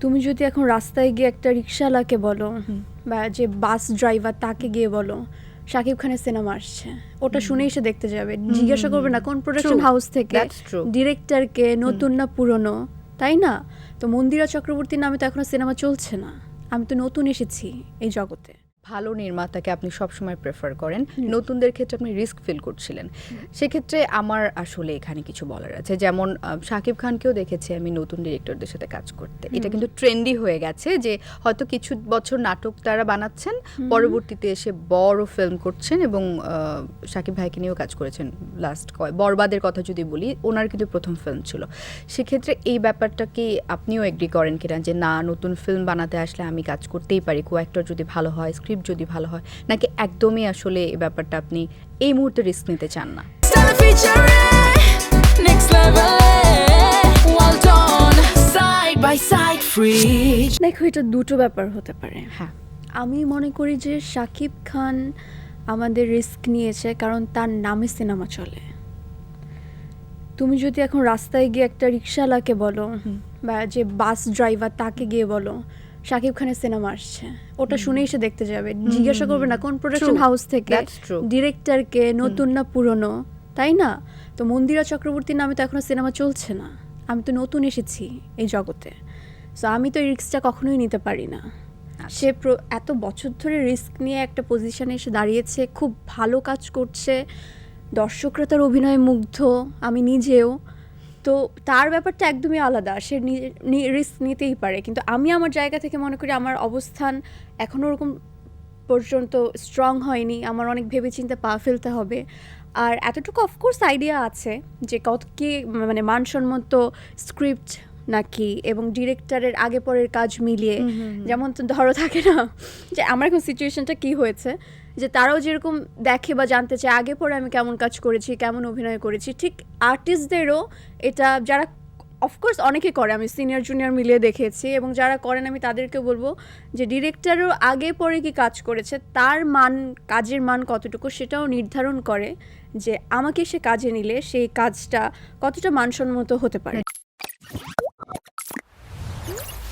তুমি যদি এখন রাস্তায় গিয়ে একটা রিক্সাওয়ালাকে বলো বা যে বাস ড্রাইভার তাকে গিয়ে বলো শাকিব খানের সিনেমা আসছে। ওটা শুনেই সে দেখতে যাবে। জিজ্ঞাসা করবে না কোন প্রোডাকশন হাউস থেকে. ডিরেক্টরকে নতুন না পুরনো? তাই না? তো মন্দিরা চক্রবর্তী নামে তো এখনও সিনেমা চলছে না। আমি তো নতুন এসেছি এই জগতে। ভালো নির্মাতাকে আপনি সবসময় প্রেফার করেন। নতুনদের ক্ষেত্রে আপনি রিস্ক ফিল করছিলেন। সেক্ষেত্রে আমার আসলে এখানে কিছু বলার আছে। যেমন শাকিব খানকেও দেখেছি আমি নতুন ডিরেক্টরদের সাথে কাজ করতে। এটা কিন্তু ট্রেন্ডি হয়ে গেছে যে হয়তো কিছু বছর নাটক তারা বানাচ্ছেন পরবর্তীতে এসে বড় ফিল্ম করছেন এবং শাকিব ভাইকে নিয়েও কাজ করেছেন লাস্ট কয় বরবাদের কথা যদি বলি ওনার কিন্তু প্রথম ফিল্ম ছিল। সেক্ষেত্রে এই ব্যাপারটা কি আপনিও এগ্রি করেন কিনা যে না নতুন ফিল্ম বানাতে আসলে আমি কাজ করতেই পারি কো যদি ভালো হয় স্ক্রিপ্ট যদি ভালো হয়। নাকি একদমই আসলে এই ব্যাপারটা আপনি এই মুহূর্তে রিস্ক নিতে চান না. দেখো এটা দুটো ব্যাপার হতে পারে। হ্যাঁ। আমি মনে করি যে শাকিব খান আমাদের রিস্ক নিয়েছে কারণ তার নামে সিনেমা চলে। তুমি যদি এখন রাস্তায় গিয়ে একটা রিক্সাওয়ালাকে বলো বা যে বাস ড্রাইভার তাকে গিয়ে বলো শাকিব খানের সিনেমা আসছে। ওটা শুনেই সে দেখতে যাবে। জিজ্ঞাসা করবে না কোন প্রোডাকশন হাউস থেকে. ডিরেক্টরকে নতুন না পুরনো? তাই না? তো মন্দিরা চক্রবর্তীর নামে তো এখনও সিনেমা চলছে না। আমি তো নতুন এসেছি এই জগতে। সো আমি তো এই রিস্কটা কখনোই নিতে পারি না। সে এত বছর ধরে রিস্ক নিয়ে একটা পজিশনে এসে দাঁড়িয়েছে খুব ভালো কাজ করছে। দর্শকরা তার অভিনয়ে মুগ্ধ আমি নিজেও। তো তার ব্যাপারটা একদমই আলাদা। সে রিস্ক নিতেই পারে। কিন্তু আমি আমার জায়গা থেকে মনে করি আমার অবস্থান এখনও ওরকম পর্যন্ত স্ট্রং হয়নি। আমার অনেক ভেবেচিন্তে পা ফেলতে হবে। আর এতটুকু অফকোর্স আইডিয়া আছে যে কত কি মানে মানসম্মত স্ক্রিপ্ট নাকি এবং ডিরেক্টরের আগে পরের কাজ মিলিয়ে যেমন তো ধরো থাকে না যে আমার এখন সিচুয়েশনটা কি হয়েছে? যে তারাও যেরকম দেখে বা জানতে চায়, আগে পরে আমি কেমন কাজ করেছি, কেমন অভিনয় করেছি। ঠিক আর্টিস্টদেরও এটা যারা অফকোর্স অনেকে করে, আমি সিনিয়র জুনিয়র মিলিয়ে দেখেছি এবং যারা করেন, আমি তাদেরকে বলব যে ডিরেক্টরও আগে পরে কি কাজ করেছে, তার মান, কাজের মান কতটুকু সেটাও নির্ধারণ করে যে আমাকে সে কাজে নিলে সেই কাজটা কতটা মানসম্মত হতে পারে।